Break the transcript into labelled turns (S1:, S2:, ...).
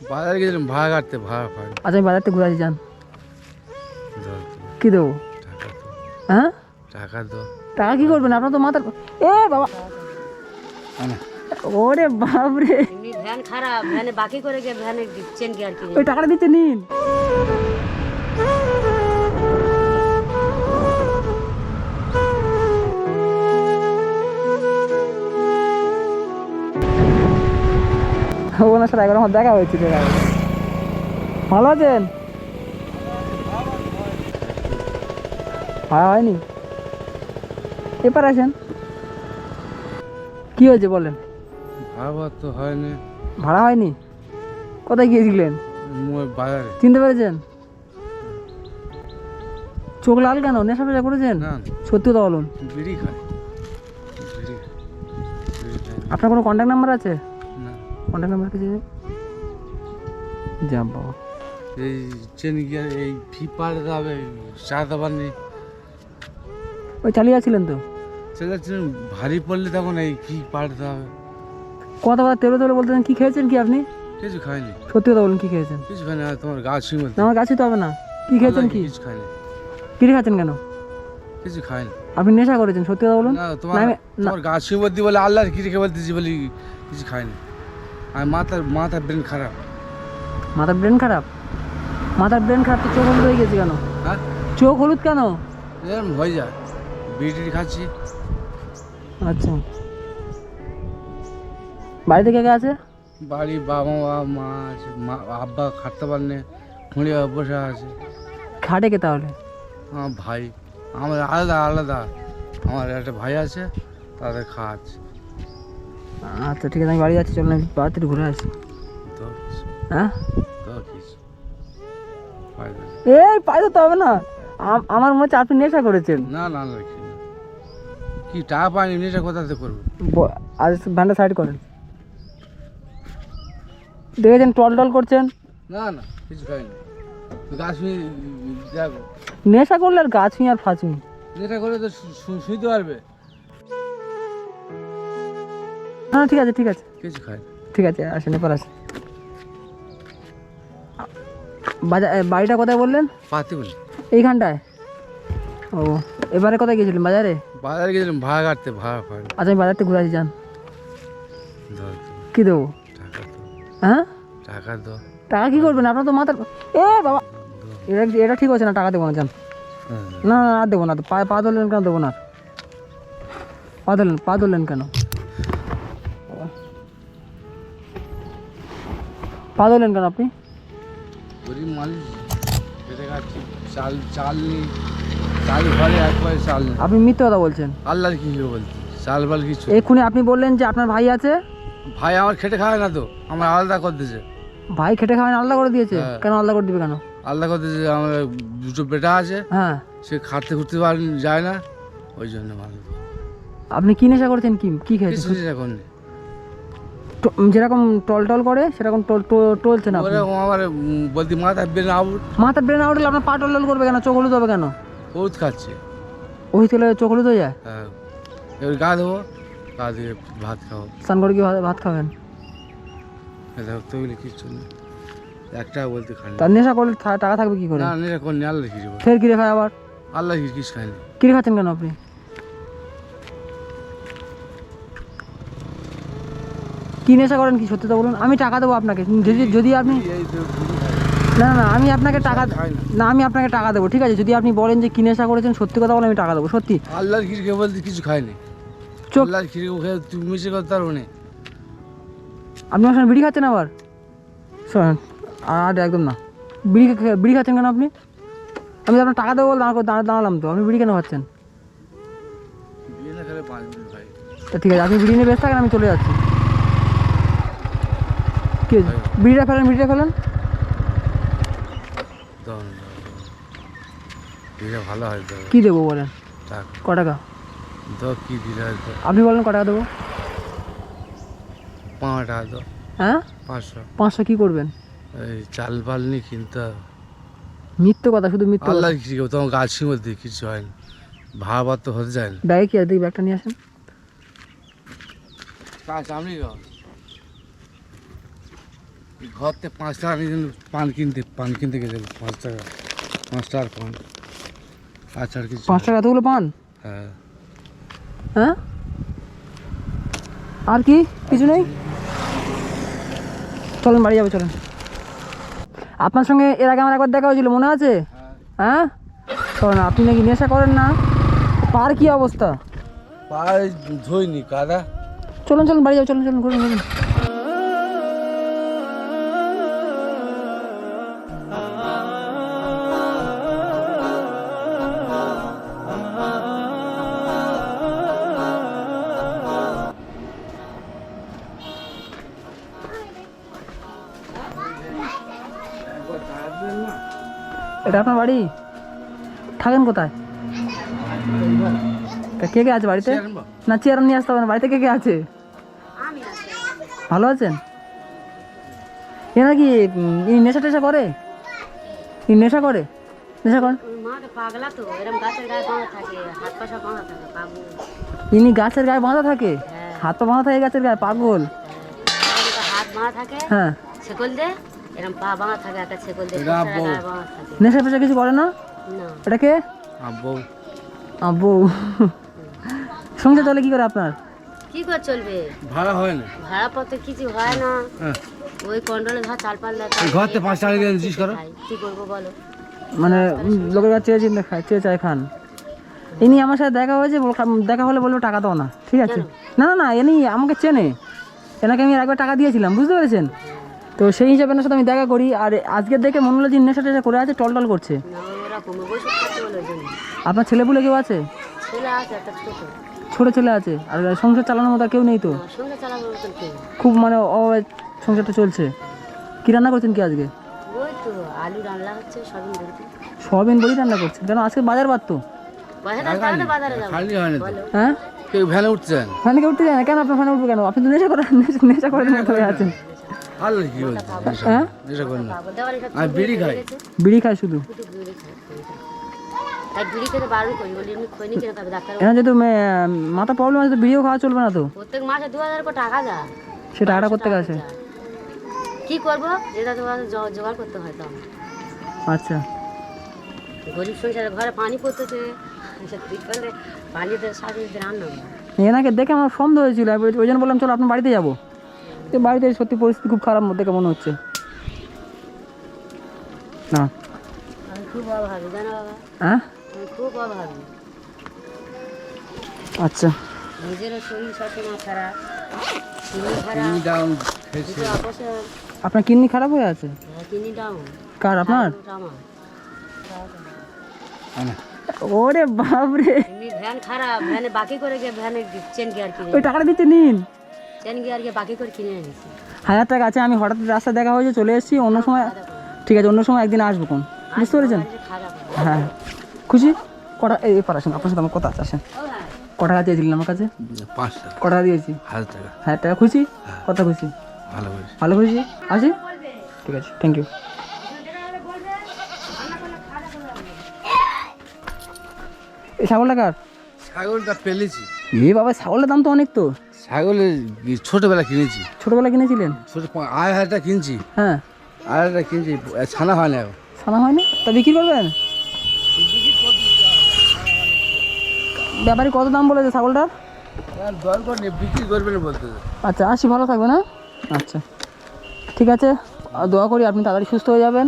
S1: বাজারে গেছিলাম ভাড়া কাটতে ভাড়া ফাড়া
S2: আচ্ছা আমি বাজার থেকে ঘুরে আসি যান। কি দেবো? হ্যাঁ?
S1: টাকা তো
S2: টাকা কি করবেন? আপনার তো মাথার এ বাবা। ওরে বাপরে
S3: ভ্যান খারাপ ভ্যানে বাকি করে গিয়ে ভ্যানে দিচ্ছেন কি আর কি?
S2: ওই টাকাটা দিতে নিন। ওনার সাথে একবার আমার দেখা হয়েছিল। ভালো আছেন? ভাড়া হয়নি? এবার আসেন। কি হয়েছে বলেন?
S1: ভাড়া তো হয়নি।
S2: ভাড়া হয়নি? কোথায় গিয়েছিলেন?
S1: বাজারে।
S2: চিনতে পেরেছেন? চোখ লাল কেন? নেশা ফেশা করেছেন? সত্যি কথা বলুন। আপনার কোনো কন্ট্যাক্ট নাম্বার আছে? কন্ট্যাক্ট নাম্বার কিছু যা বাবা
S1: এই চেনি গিয়ে এই ফি চা দাবার নেই
S2: ওই চালিয়ে যাচ্ছিলেন তো?
S1: সেটা ভারী পড়লে তখন এই ফি পাড়াতে হবে?
S2: কথা কথা তেলে তেলে বলতেছেন কি খেয়েছেন কি আপনি?
S1: কিছু খাইনি।
S2: সত্যি কথা বলুন কি খেয়েছেন?
S1: কিছু খাইনি তোমার গা ছুঁয়ে
S2: না, আমার কাছে তো হবে না। কি খেয়েছেন কি?
S1: কিছু খাইনি।
S2: কি খাচ্ছেন কেন?
S1: কিছু খাইনি।
S2: আপনি নেশা করেছেন সত্যি কথা বলুন।
S1: না তোমার
S2: না, না।
S1: তোমার গা বলতে বলে আল্লাহর কি রেখে বলতেছি বলি কিছু খাইনি। আর মাথার মাথার ব্রেন খারাপ।
S2: মাথার ব্রেন খারাপ? মাথার ব্রেন খারাপ তো চোখ হলুদ হয়ে গেছে কেন?
S1: হ্যাঁ?
S2: চোখ হলুদ কেন?
S1: এরকম হয়ে যায়। বিড়ি খাচ্ছি।
S2: আচ্ছা। বাড়িতে কে কে আছে?
S1: বাড়ি বাবা মা মা আছে মা আব্বা খাটতে পারেনি খুঁড়ি বসে আছে।
S2: খাটে কে তাহলে?
S1: আমার ভাই আমার আলাদা আলাদা। আমার একটা ভাই আছে তাদের খাওয়াচ্ছে।
S2: আচ্ছা ঠিক আছে আমি বাড়ি যাচ্ছি চলুন আমি বাড়িতে ঘুরে আসি। হ্যাঁ। এই পাই তো হবে না। আম- আমার মনে হচ্ছে আপনি নেশা করেছেন।
S1: না না না কি টাকা পাইনি নেশা কোথাতে করব?
S2: ব- আজ ভ্যানটা সাইড করেন। দেখেছেন টল টল করছেন?
S1: না না কিছু খাইনি গাছ
S2: নেশা করলে আর গাছ আর ফাঁচুই
S1: নেশা করলে তো শুইতে পারবে।
S2: হ্যাঁ ঠিক আছে ঠিক আছে।
S1: কিছু খাইনি
S2: ঠিক আছে আসেন এবার আসেন। বাজার বাড়িটা কোথায় বললেন?
S1: পাতি বলি
S2: এইখানটায়? ও এবারে কোথায় গিয়েছিলেন বাজারে?
S1: বাজারে গেছিলাম ভাড়া কাটতে ভাড়া ফাড়া
S2: আচ্ছা আমি বাজার থেকে ঘুরে আসি যান। কী দেবো? হ্যাঁ?
S1: টাকা তো।
S2: টাকা কী করবেন? আপনার তো মাথার এ বাবা! এটা এটা ঠিক আছে না টাকা দেবো না যান।
S1: হ্যাঁ।
S2: না না আর দেবো না। পা পা ধরলেন কেন দেবো না? পা ধরলেন পা ধরলেন কেন? পা ধরলেন কেন আপনি?
S1: গরিব মানুষ খেটে খাচ্ছি চাল চাল নেই চাল ঘরে একবার চাল নেই।
S2: আপনি মিথ্যে কথা বলছেন।
S1: আল্লাহর কি করে বলছি? চাল বাল কিছু
S2: এক্ষুনি আপনি বললেন যে আপনার ভাই আছে?
S1: ভাই আমার খেটে খায় না তো আমার আলাদা করতেছে
S2: ভাই খেটে খাওয়ান আলাদা করে দিয়েছে?
S1: হ্যাঁ।
S2: কেন আলাদা করে দিবে কেন?
S1: আলাদা করতেছে আমার দুটো বেটা আছে।
S2: হ্যাঁ।
S1: সে খাটতে খুঁড়তে পার যায় না। ওই জন্য মানুষ
S2: আপনি কি নেশা করছেন কি কি খেয়েছেন?
S1: কিছু এখন নেই
S2: যেরকম টল টল করে সেরকম টল ট- টলছেন আপনি?
S1: ওরকম আমার বলতে মাথা বেন আউট
S2: মাথার ব্রেন আউট হলে আপনার পা টল টল করবে কেন? চোখ হলুদ হবে কেন?
S1: বহুত খাচ্ছে।
S2: ওই তেলে চোখ হলুদ হয়ে যায়?
S1: হ্যাঁ। এবার গা দেবো গা দিয়ে ভাত খাব।
S2: স্নান করে কি ভাত- খাবেন?
S1: তো বলে একটা বলতে খাই
S2: তার নেশা করলে টাকা থাকবে কি করে?
S1: না নেই কোন আল্লাহ কিছু
S2: ফের কিরে খায় আবার?
S1: আল্লাহ কিছু কিছু খাইনি।
S2: কিরে খাচ্ছেন কেন আপনি? কি নেশা করেন কি? সত্যি তো বলুন। আমি টাকা দেবো আপনাকে। যদি যদি আপনি। না না আমি আপনাকে টাকা
S1: না।
S2: আমি আপনাকে টাকা দেবো ঠিক আছে? যদি আপনি বলেন যে কি নেশা করেছেন সত্যি কথা বলে আমি টাকা দেবো সত্যি।
S1: আল্লাহর খেয়ে বলতে কিছু খাইনি
S2: চোখ
S1: আল্লাহর খেয়ে তুমি মিশে করতে পারব না
S2: আপনি আমার বিড়ি খাচ্ছেন আবার? শোনেন আর একদম না। বিড়ি বিড়ি খাচ্ছেন কেন আপনি? আমি আপনার টাকা দেবো দাঁড়া দাঁড়া- দাঁড়ালাম তো। আপনি বিড়ি কেন খাচ্ছেন? ঠিক আছে আপনি বিড়ি নিয়ে ব্যস্ত থাকেন আমি চলে যাচ্ছি। কি বিড়িটা ফেলেন বিড়িটা ফেলেন।
S1: ভালো হয় তো।
S2: কী দেবো বলেন?
S1: টাকা
S2: ক টাকা?
S1: দাও কি দিলে হয়তো
S2: আপনি বলেন ক টাকা দেবো।
S1: পাঁচ টাকা দাও।
S2: হ্যাঁ?
S1: পাঁচশো।
S2: পাঁচশো কী করবেন?
S1: এই চাল পাল নিয়ে কিনতে হবে।
S2: মিথ্যে কথা শুধু মিথ্যে
S1: তোমার গাছের মধ্যে কিছু হয় না। তো হতে যায় না।
S2: ব্যাগে কি আছে দেখি ব্যাগটা নিয়ে আসেন?
S1: কাজ আমি ঘর থেকে পাঁচ টাকা নিয়ে পান কিনতে পান কিনতে গেছে পাঁচ টাকা পাঁচ টাকার পান। আচ্ছা আর কিছু
S2: পাঁচ টাকা এতগুলো পান?
S1: হ্যাঁ।
S2: হ্যাঁ? আর কি? কিছু নেই? চলেন বাড়ি যাব চলেন। আপনার সঙ্গে এর আগে আমার একবার দেখা হয়েছিল মনে আছে? হ্যাঁ? চলেন আপনি নাকি নেশা করেন না? পার কি অবস্থা?
S1: পায়ে ধুইনি কাদা।
S2: চলুন চলুন বাড়ি যাব চলুন চলুন করুন এটা আপনার বাড়ি? থাকেন কোথায়? তা কে কে আছে বাড়িতে? না চেয়ার নিয়ে আসতে হবে না বাড়িতে কে কে আছে? ভালো আছেন? এরা কি নেশা টেশা করে? ইনি নেশা করে? নেশা করেন
S3: ওই মাটা পাগলা তো এরম গাছের গায়ে বাঁধা থাকে হাত পা বাঁধা থাকে
S2: ইনি গাছের গায়ে বাঁধা থাকে?
S3: হ্যাঁ।
S2: হাত পা বাঁধা থাকে গাছের গায়ে পাগল।
S3: হাত বাঁধা থাকে
S2: হ্যাঁ।
S3: দে পা বাঁধা থাকে একটা ছেকল
S2: নেশা ফেশা কিছু করে না?
S3: না।
S2: এটা কে?
S1: আব্বু।
S2: আব্বু। সংসার চলে কি করে আপনার?
S3: কি করে চলবে?
S1: ভাড়া হয় না।
S3: ভাড়া পত্র কিছু হয় না।
S1: হ্যাঁ।
S3: ওই কন্ট্রোলে ধর চাল পাল দেয়
S1: ঘর থেকে পাঁচ টাকা জিজ্ঞেস করো।
S3: কি করব বলো?
S2: মানে লোকের কাছে চেয়ে চিন্তা খায় চেয়ে চায় খান। ইনি আমার সাথে দেখা হয়েছে দেখা হলে বলব টাকা দাও না। ঠিক আছে। না না না এনি আমাকে চেনে। এনাকে আমি একবার টাকা দিয়েছিলাম বুঝতে পেরেছেন? তো সেই হিসাবে এনার সাথে আমি দেখা করি। আর আজকে দেখে মনে হলো যে নেশা টেশা করে আছে টল টল করছে।
S3: বলে
S2: আপনার ছেলেপুলে কেউ আছে?
S3: ছেলে ছোট
S2: ছেলে আছে। আর সংসার চালানোর মতো কেউ নেই তো। খুব মানে অভাবে সংসারটা চলছে। কি রান্না করছেন কি আজকে?
S3: তো আলু রান্না
S2: সয়াবিন বড়ি করছেন কেন আজকে বাজার বার তো?
S1: হয়?
S3: বলো
S1: ভ্যানে
S2: উঠতে যায় না। কেন আপনার ফ্যানে উঠবো কেন? আপনি তো নেশা করেন নেশা- করেন আছেন।
S1: কি
S2: হ্যাঁ?
S1: আর বিড়ি খাই
S2: বিড়ি খায় শুধু? এখানে যেহেতু মে- মাথা প্রবলেম আছে তো বিড়িও খাওয়া চলবে না তো।
S3: প্রত্যেক মাসে দু হাজার করে টাকা যায়।
S2: সে টাকাটা করতে গেছে
S3: কি করব? যেটা তোমার জোগাড় করতে হয় তো।
S2: আচ্ছা।
S3: গরিব সংসারে ঘরে পানি পড়তেছে। পানিতে সাথে রান্না
S2: এনাকে দেখে আমার সন্দেহ হয়েছিল ওই জন্য বললাম চলো আপনার বাড়িতে যাব। তো বাড়িতে সত্যি পরিস্থিতি খুব খারাপ মধ্যে কেমন হচ্ছে? না। হ্যাঁ?
S3: আমি খুব অভাবী।
S2: আচ্ছা। আপনার কিডনি খারাপ হয়ে আছে?
S3: কিডনি
S2: কার আপনার? ওরে বাপরে।
S3: ভ্যান খারাপ ভ্যানে বাকি করে গিয়ে ভ্যানে চেন গিয়ার কিনে
S2: ওই টাকাটা দিতে নিন। হাজার টাকা আছে আমি হঠাৎ রাস্তা দেখা হয়েছে চলে এসেছি অন্য সময় ঠিক আছে অন্য সময় একদিন আসব কোন? বুঝতে পেরেছেন? হ্যাঁ। খুশি? কটা এই এবার আসেন আপনার সাথে আমার কথা আছে আসেন। ক টাকা চেয়েছিলেন আমার কাছে?
S1: পাঁচ টাকা।
S2: ক টাকা দিয়েছি?
S1: হাজার টাকা।
S2: হাজার টাকা। খুশি? কত খুশি?
S1: ভালো করেছে
S2: ভালো খুশি? আসি? ঠিক আছে থ্যাংক ইউ এই ছাগলটা কার?
S1: ছাগলটা পেলেছি
S2: এ বাবা ছাগলের দাম তো অনেক তো।
S1: ছাগলের ছোটবেলা কিনেছি।
S2: ছোটবেলা কিনেছিলেন?
S1: ছোট আড়াই হাজারটা কিনছি।
S2: হ্যাঁ।
S1: আড়াই হাজারটা কিনছি ছানা হয় না এখন।
S2: ছানা হয়নি? তা বিক্রি করবেন? ব্যাপারী কত দাম বলেছে ছাগলটার?
S1: আর দর করে বিক্রি করবে না বলতে
S2: আচ্ছা আসি ভালো থাকবেন হ্যাঁ? আচ্ছা। ঠিক আছে আর দোয়া করি আপনি তাড়াতাড়ি সুস্থ হয়ে যাবেন।